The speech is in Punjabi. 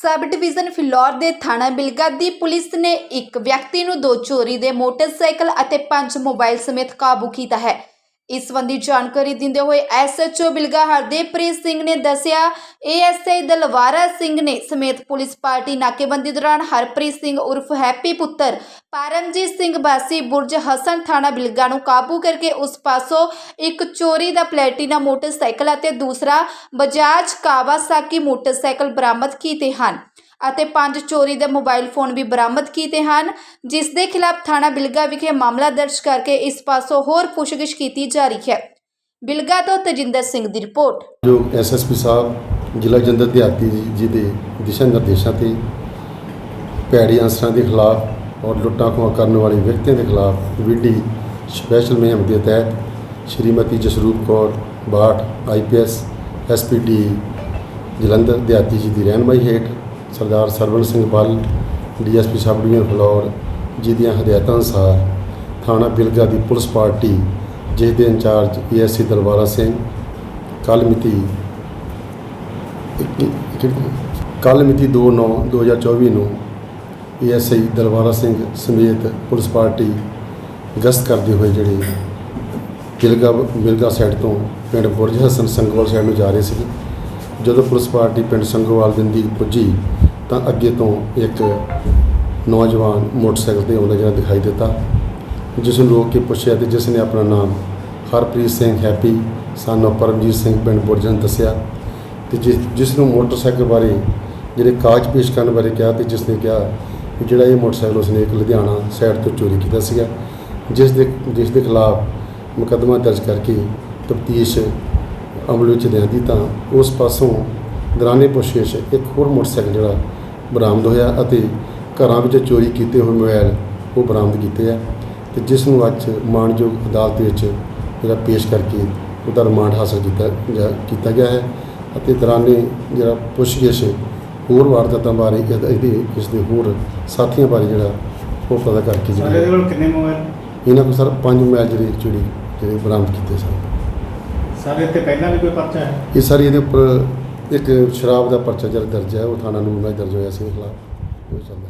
ਸਬ ਡਿਵੀਜ਼ਨ ਫਿਲੌਰ ਦੇ ਥਾਣਾ ਬਿਲਗਾ ਦੀ ਪੁਲਿਸ ਨੇ ਇੱਕ ਵਿਅਕਤੀ ਨੂੰ ਦੋ ਚੋਰੀ ਦੇ ਮੋਟਰਸਾਈਕਲ ਅਤੇ ਪੰਜ ਮੋਬਾਈਲ ਸਮੇਤ ਕਾਬੂ ਕੀਤਾ ਹੈ। ਇਸ ਸੰਬੰਧੀ ਜਾਣਕਾਰੀ ਦਿੰਦੇ ਹੋਏ ਐਸਐਚਓ ਬਿਲਗਾ ਹਰਦੇਵਪ੍ਰੀਤ ਸਿੰਘ ਨੇ ਦੱਸਿਆ, ਏਐਸਆਈ ਦਲਵਾਰਾ ਸਿੰਘ ਨੇ ਸਮੇਤ ਪੁਲਿਸ ਪਾਰਟੀ ਨਾਕੇਬੰਦੀ ਦੌਰਾਨ ਹਰਪ੍ਰੀਤ ਸਿੰਘ ਉਰਫ ਹੈਪੀ ਪੁੱਤਰ, ਪਰਮਜੀਤ ਸਿੰਘ ਬਾਸੀ ਬੁਰਜ ਹਸਨ ਥਾਣਾ ਬਿਲਗਾ ਨੂੰ ਕਾਬੂ ਕਰਕੇ ਉਸ ਪਾਸੋਂ ਇੱਕ ਚੋਰੀ ਦਾ ਪਲੈਟੀਨਾ, ਮੋਟਰਸਾਈਕਲ ਅਤੇ ਦੂਸਰਾ ਬਜਾਜ ਕਾਵਾਸਾਕੀ ਮੋਟਰਸਾਈਕਲ ਬਰਾਮਦ ਕੀਤੇ ਹਨ। ਅਤੇ ਪੰਜ ਚੋਰੀ ਦੇ ਮੋਬਾਈਲ ਫੋਨ ਵੀ ਬਰਾਮਦ ਕੀਤੇ ਹਨ, ਜਿਸ ਦੇ ਖਿਲਾਫ ਥਾਣਾ ਬਿਲਗਾ ਵਿਖੇ ਮਾਮਲਾ ਦਰਜ ਕਰਕੇ ਇਸ ਪਾਸੋਂ ਹੋਰ ਪੁੱਛਗਿੱਛ ਕੀਤੀ ਜਾ ਰਹੀ ਹੈ। ਬਿਲਗਾ ਤੋਂ ਤਜਿੰਦਰ ਸਿੰਘ ਦੀ ਰਿਪੋਰਟ। ਜੋ ਐਸਐਸਪੀ ਸਾਹਿਬ, ਜ਼ਿਲ੍ਹਾ ਜੰਦਰ ਦਿਹਾਤੀ ਜੀ ਜੀ ਦੇ ਦਿਸ਼ਾ ਨਿਰਦੇਸ਼ਾਂ ਤੇ ਭੈੜੀ ਅਨਸਰਾਂ ਦੇ ਖਿਲਾਫ ਔਰ ਲੁੱਟਾਂ ਖੋਹਾਂ ਕਰਨ ਵਾਲੇ ਵਿਅਕਤੀਆਂ ਦੇ ਖਿਲਾਫ ਵਿਡੀ ਸਪੈਸ਼ਲ ਮੁਹਿੰਮ ਦੇ ਤਹਿਤ ਸ਼੍ਰੀਮਤੀ ਜਸਰੂਪ ਕੌਰ ਬਾਠ ਆਈਪੀਐਸ ਐਸਪੀਡੀ ਜਲੰਧਰ ਦਿਹਾਤੀ ਜੀ ਦੀ ਰਹਿਨਮਾਈ ਹੇਠ Sardar Sarwan Singh Bal, DSP sub division Phillaur ji ਦੀਆਂ ਹਦਾਇਤਾਂ ਅਨੁਸਾਰ ਥਾਣਾ ਬਿਲਗਾ ਦੀ ਪੁਲਿਸ ਪਾਰਟੀ, ਜਿਸ ਦੇ ਇੰਚਾਰਜ ਏਐਸਸੀ ਦਲਵਾਰਾ ਸਿੰਘ, ਕੱਲ੍ਹ ਮਿਤੀ ਕੱਲ੍ਹ ਮਿਤੀ 2/9/2024 ਨੂੰ ਏਐਸਆਈ ਦਲਵਾਰਾ ਸਿੰਘ ਸਮੇਤ ਪੁਲਿਸ ਪਾਰਟੀ ਗਸ਼ਤ ਕਰਦੇ ਹੋਏ ਜਿਹੜੇ ਗਿਲਗਾ ਮਿਲਗਾ ਸਾਈਡ ਤੋਂ ਪਿੰਡ ਬੁਰਜ ਹਸਨ ਸੰਗੋਵਾਲ ਸਾਈਡ ਨੂੰ ਜਾ ਰਹੇ ਸੀ, ਜਦੋਂ ਪੁਲਿਸ ਪਾਰਟੀ ਪਿੰਡ ਸੰਗੋਵਾਲ ਦੇ ਨਜ਼ਦੀਕ ਪੁੱਜੀ ਤਾਂ ਅੱਗੇ ਤੋਂ ਇੱਕ ਨੌਜਵਾਨ ਮੋਟਰਸਾਈਕਲ ਤੇ ਆਉਂਦਾ ਜਿਹੜਾ ਦਿਖਾਈ ਦਿੱਤਾ, ਜਿਸ ਨੂੰ ਰੋਕ ਕੇ ਪੁੱਛਿਆ ਤੇ ਜਿਸ ਨੇ ਆਪਣਾ ਨਾਮ ਹਰਪ੍ਰੀਤ ਸਿੰਘ ਹੈਪੀ ਸਾਨੂੰ ਪਰਮਜੀਤ ਸਿੰਘ ਪਿੰਡ ਬੁਰਜਨ ਦੱਸਿਆ ਤੇ ਜਿਸ ਜਿਸ ਨੂੰ ਮੋਟਰਸਾਈਕਲ ਬਾਰੇ ਜਿਹੜੇ ਕਾਗਜ਼ ਪੇਸ਼ ਕਰਨ ਬਾਰੇ ਕਿਹਾ ਤੇ ਜਿਸ ਨੇ ਕਿਹਾ ਕਿ ਜਿਹੜਾ ਇਹ ਮੋਟਰਸਾਈਕਲ ਉਸਨੇ ਇੱਕ ਲੁਧਿਆਣਾ ਸਾਈਡ ਤੋਂ ਚੋਰੀ ਕੀਤਾ ਸੀਗਾ, ਜਿਸ ਦੇ ਜਿਸ ਦੇ ਖਿਲਾਫ ਮੁਕੱਦਮਾ ਦਰਜ ਕਰਕੇ ਤਫਤੀਸ਼ ਅਮਲ ਵਿੱਚ ਲਿਆਂਦੀ ਤਾਂ ਉਸ ਪਾਸੋਂ ਦੌਰਾਨੇ ਪੁੱਛੇਸ਼ ਇੱਕ ਹੋਰ ਮੋਟਰਸਾਈਕਲ ਜਿਹੜਾ ਬਰਾਮਦ ਹੋਇਆ ਅਤੇ ਘਰਾਂ ਵਿੱਚ ਚੋਰੀ ਕੀਤੇ ਹੋਏ ਮੋਬਾਈਲ ਉਹ ਬਰਾਮਦ ਕੀਤੇ ਆ ਤੇ ਜਿਸ ਨੂੰ ਅੱਜ ਮਾਣਯੋਗ ਅਦਾਲਤ ਵਿੱਚ ਜਿਹੜਾ ਪੇਸ਼ ਕਰਕੇ ਉਹਦਾ ਰਿਮਾਂਡ ਹਾਸਲ ਕੀਤਾ ਕੀਤਾ ਗਿਆ ਹੈ ਅਤੇ ਦੌਰਾਨੇ ਜਿਹੜਾ ਪੁੱਛਗਿੱਛ ਹੋਰ ਵਾਰਦਾਤਾਂ ਬਾਰੇ ਇਹਦਾ- ਇਸ ਦੇ ਹੋਰ ਸਾਥੀਆਂ ਬਾਰੇ ਜਿਹੜਾ ਉਹ ਪਤਾ ਕਰਕੇ ਸਾਡੇ ਜਿਹੜਾ ਕੋਲ ਕਿੰਨੇ ਮੋਬਾਈਲ ਇਹਨਾਂ ਕੋਲ ਸਰ ਪੰਜ ਮੋਬਾਈਲ ਜਿਹੜੇ ਚੋਰੀ ਜਿਹੜੇ ਬਰਾਮਦ ਕੀਤੇ ਸਨ। ਸਾਰੇ ਇੱਥੇ ਪਹਿਲਾਂ ਵੀ ਕੋਈ ਪਰਚਾ ਹੈ? ਇਹ ਸਾਰੀ ਇਹਦੇ ਉੱਪਰ ਇੱਕ ਸ਼ਰਾਬ ਦਾ ਪਰਚਾ ਜਿਹੜਾ ਦਰਜ ਹੈ, ਉਹ ਥਾਣਾ ਨੂੰ ਮੈਂ ਦਰਜ ਹੋਇਆ ਸੀ ਖਿਲਾਫ ਉਹ ਚੱਲਦਾ